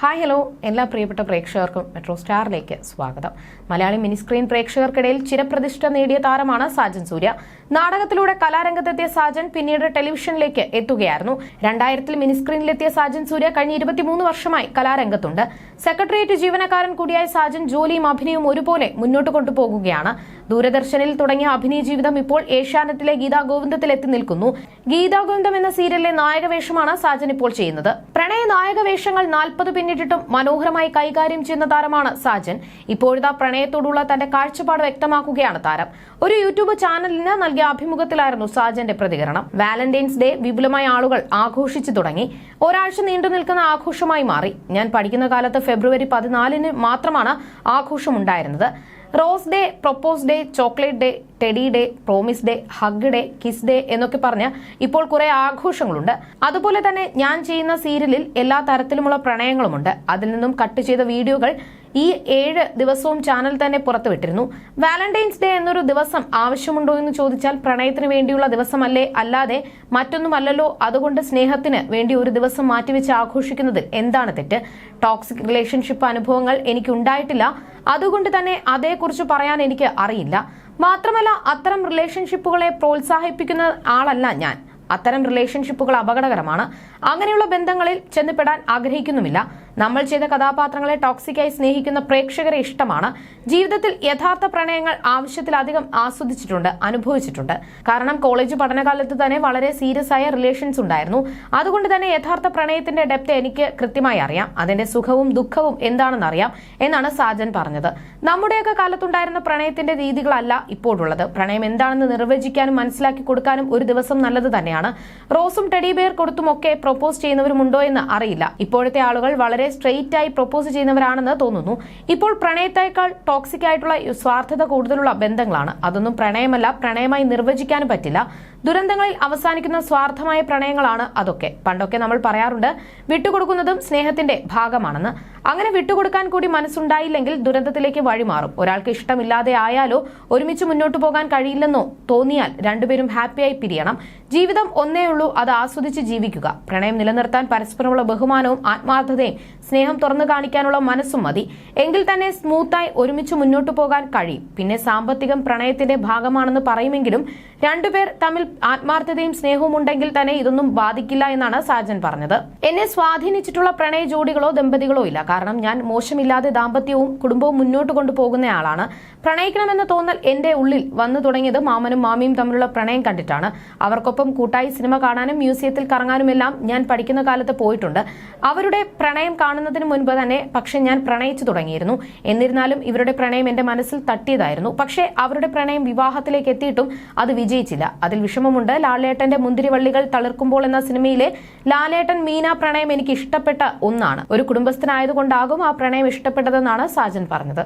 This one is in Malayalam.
ഹായ് ഹലോ എല്ലാ പ്രിയപ്പെട്ട പ്രേക്ഷകർക്കും മെട്രോ സ്റ്റാറിലേക്ക് സ്വാഗതം. മലയാളി മിനിസ്ക്രീൻ പ്രേക്ഷകർക്കിടയിൽ ചിരപ്രതിഷ്ഠ നേടിയ താരമാണ് സാജൻ സൂര്യ. നാടകത്തിലൂടെ കലാരംഗത്തെത്തിയ സാജൻ പിന്നീട് ടെലിവിഷനിലേക്ക് എത്തുകയായിരുന്നു. രണ്ടായിരത്തിൽ മിനിസ്ക്രീനിലെത്തിയ സാജൻ സൂര്യ കഴിഞ്ഞ ഇരുപത്തിമൂന്ന് വർഷമായി കലാരംഗത്തുണ്ട്. സെക്രട്ടേറിയറ്റ് ജീവനക്കാരൻ കൂടിയായ സാജൻ ജോലിയും അഭിനയവും ഒരുപോലെ മുന്നോട്ട് കൊണ്ടുപോകുകയാണ്. ദൂരദർശനിൽ തുടങ്ങിയ അഭിനയ ജീവിതം ഇപ്പോൾ ഏഷ്യാനെറ്റിലെ ഗീതാ ഗോവിന്ദത്തിൽ എത്തി നിൽക്കുന്നു. ഗീതാ ഗോവിന്ദം എന്ന സീരിയലിലെ നായക വേഷമാണ് സാജൻ ഇപ്പോൾ ചെയ്യുന്നത്. പ്രണയ നായക വേഷങ്ങൾ നാൽപ്പത് പിന്നിട്ടിട്ടും മനോഹരമായി കൈകാര്യം ചെയ്യുന്ന താരമാണ് സാജൻ. ഇപ്പോഴത്തെ പ്രണയത്തോടുള്ള തന്റെ കാഴ്ചപ്പാട് വ്യക്തമാക്കുകയാണ് താരം. ഒരു യൂട്യൂബ് ചാനലിന് നൽകിയ അഭിമുഖത്തിലായിരുന്നു സാജന്റെ പ്രതികരണം. വാലന്റൈൻസ് ഡേ വിപുലമായ ആളുകൾ ആഘോഷിച്ചു തുടങ്ങി. ഒരാഴ്ച നീണ്ടു നിൽക്കുന്ന ആഘോഷമായി മാറി. ഞാൻ പഠിക്കുന്ന കാലത്ത് ഫെബ്രുവരി പതിനാലിന് മാത്രമാണ് ആഘോഷം ഉണ്ടായിരുന്നത് rose day propose day chocolate day teddy day promise day hug day kiss day എന്നൊക്കെ പറഞ്ഞ് ഇപ്പോൾ കുറെ ആഘോഷങ്ങളുണ്ട്. അതുപോലെ തന്നെ ഞാൻ ചെയ്യുന്ന സീരിയലിൽ എല്ലാ തരത്തിലുമുള്ള പ്രണയങ്ങളുമുണ്ട്. അതിൽ നിന്നും കട്ട് ചെയ്ത വീഡിയോകൾ ഈ ഏഴ് ദിവസവും ചാനൽ തന്നെ പുറത്തുവിട്ടിരുന്നു. വാലന്റൈൻസ് ഡേ എന്നൊരു ദിവസം ആവശ്യമുണ്ടോ എന്ന് ചോദിച്ചാൽ പ്രണയത്തിന് വേണ്ടിയുള്ള ദിവസമല്ലേ? അല്ലാതെ മറ്റൊന്നുമല്ലല്ലോ. അതുകൊണ്ട് സ്നേഹത്തിന് വേണ്ടി ഒരു ദിവസം മാറ്റിവെച്ച് ആഘോഷിക്കുന്നതിൽ എന്താണ് തെറ്റ്? ടോക്സിക് റിലേഷൻഷിപ്പ് അനുഭവങ്ങൾ എനിക്ക് ഉണ്ടായിട്ടില്ല അതുകൊണ്ട് തന്നെ അതേക്കുറിച്ച് പറയാൻ എനിക്ക് അറിയില്ല. മാത്രമല്ല അത്തരം റിലേഷൻഷിപ്പുകളെ പ്രോത്സാഹിപ്പിക്കുന്ന ആളല്ല ഞാൻ. അത്തരം റിലേഷൻഷിപ്പുകൾ അപകടകരമാണ്. അങ്ങനെയുള്ള ബന്ധങ്ങളിൽ ചെന്നപ്പെടാൻ ആഗ്രഹിക്കുന്നുമില്ല. നമ്മൾ ചെയ്ത കഥാപാത്രങ്ങളെ ടോക്സിക്കായി സ്നേഹിക്കുന്ന പ്രേക്ഷകരെ ഇഷ്ടമാണ്. ജീവിതത്തിൽ യഥാർത്ഥ പ്രണയങ്ങൾ ആവശ്യത്തിലധികം ആസ്വദിച്ചിട്ടുണ്ട് അനുഭവിച്ചിട്ടുണ്ട്. കാരണം കോളേജ് പഠനകാലത്ത് തന്നെ വളരെ സീരിയസ് ആയ റിലേഷൻസ് ഉണ്ടായിരുന്നു. അതുകൊണ്ട് തന്നെ യഥാർത്ഥ പ്രണയത്തിന്റെ ഡെപ്ത് എനിക്ക് കൃത്യമായി അറിയാം. അതിന്റെ സുഖവും ദുഃഖവും എന്താണെന്ന് അറിയാം എന്നാണ് സാജൻ പറഞ്ഞത്. നമ്മുടെയൊക്കെ കാലത്തുണ്ടായിരുന്ന പ്രണയത്തിന്റെ രീതികളല്ല ഇപ്പോഴുള്ളത്. പ്രണയം എന്താണെന്ന് നിർവചിക്കാനും മനസ്സിലാക്കി കൊടുക്കാനും ഒരു ദിവസം നല്ലത് തന്നെയാണ്. റോസും ടെഡി ബെയർ കൊടുത്തുമൊക്കെ പ്രൊപ്പോസ് ചെയ്യുന്നവരുമുണ്ടോ എന്ന് അറിയില്ല. ഇപ്പോഴത്തെ ആളുകൾ വളരെ സ്ട്രെയിറ്റ് ആയി പ്രൊപ്പോസ് ചെയ്യുന്നവരാണെന്ന് തോന്നുന്നു. ഇപ്പോൾ പ്രണയത്തേക്കാൾ ടോക്സിക് ആയിട്ടുള്ള സ്വാർത്ഥത കൂടുതലുള്ള ബന്ധങ്ങളാണ്. അതൊന്നും പ്രണയമല്ല. പ്രണയമായി നിർവചിക്കാനും പറ്റില്ല. ദുരന്തങ്ങളിൽ അവസാനിക്കുന്ന സ്വാർത്ഥമായ പ്രണയങ്ങളാണ് അതൊക്കെ. പണ്ടൊക്കെ നമ്മൾ പറയാറുണ്ട് വിട്ടുകൊടുക്കുന്നതും സ്നേഹത്തിന്റെ ഭാഗമാണെന്ന്. അങ്ങനെ വിട്ടുകൊടുക്കാൻ കൂടി മനസ്സുണ്ടായില്ലെങ്കിൽ ദുരന്തത്തിലേക്ക് വഴിമാറും. ഒരാൾക്ക് ഇഷ്ടമില്ലാതെ ആയാലോ ഒരുമിച്ച് മുന്നോട്ട് പോകാൻ കഴിയില്ലെന്നോ തോന്നിയാൽ രണ്ടുപേരും ഹാപ്പിയായി പിരിയണം. ജീവിതം ഒന്നേ ഉള്ളൂ അത് ആസ്വദിച്ച് ജീവിക്കുക. പ്രണയം നിലനിർത്താൻ പരസ്പരമുള്ള ബഹുമാനവും ആത്മാർത്ഥതയും സ്നേഹം തുറന്നു കാണിക്കാനുള്ള മനസ്സും മതി. എങ്കിൽ തന്നെ സ്മൂത്തായി ഒരുമിച്ച് മുന്നോട്ട് പോകാൻ കഴിയും. പിന്നെ സാമ്പത്തികം പ്രണയത്തിന്റെ ഭാഗമാണെന്ന് പറയുമെങ്കിലും രണ്ടുപേർ തമ്മിൽ ആത്മാർത്ഥതയും സ്നേഹവും ഉണ്ടെങ്കിൽ തന്നെ ഇതൊന്നും ബാധിക്കില്ല എന്നാണ് സാജൻ പറഞ്ഞത്. എന്നെ സ്വാധീനിച്ചിട്ടുള്ള പ്രണയ ജോഡികളോ ദമ്പതികളോ ഇല്ല. കാരണം ഞാൻ മോശമില്ലാതെ ദാമ്പത്യവും കുടുംബവും മുന്നോട്ട് കൊണ്ടുപോകുന്നയാളാണ് പ്രണയിക്കണമെന്ന് തോന്നൽ എന്റെ ഉള്ളിൽ വന്നു തുടങ്ങിയത് മാമനും മാമിയും തമ്മിലുള്ള പ്രണയം കണ്ടിട്ടാണ്. അവർക്കൊപ്പം കൂട്ടായി സിനിമ കാണാനും മ്യൂസിയത്തിൽ കറങ്ങാനുമെല്ലാം ഞാൻ പഠിക്കുന്ന കാലത്ത് പോയിട്ടുണ്ട്. അവരുടെ പ്രണയം കാണുന്നതിന് മുൻപ് തന്നെ പക്ഷെ ഞാൻ പ്രണയിച്ചു തുടങ്ങിയിരുന്നു. എന്നിരുന്നാലും ഇവരുടെ പ്രണയം എന്റെ മനസ്സിൽ തട്ടിയതായിരുന്നു. പക്ഷേ അവരുടെ പ്രണയം വിവാഹത്തിലേക്ക് എത്തിയിട്ടും അത് വിജയിച്ചില്ല. അതിൽ വിഷമമുണ്ട്. ലാലേട്ടന്റെ മുന്തിരിവള്ളികൾ തളിർക്കുമ്പോൾ എന്ന സിനിമയിലെ ലാലേട്ടൻ മീന പ്രണയം എനിക്ക് ഇഷ്ടപ്പെട്ട ഒന്നാണ്. ഒരു കുടുംബസ്ഥനായതുകൊണ്ടാകും ആ പ്രണയം ഇഷ്ടപ്പെട്ടതെന്നാണ് സാജൻ പറഞ്ഞത്.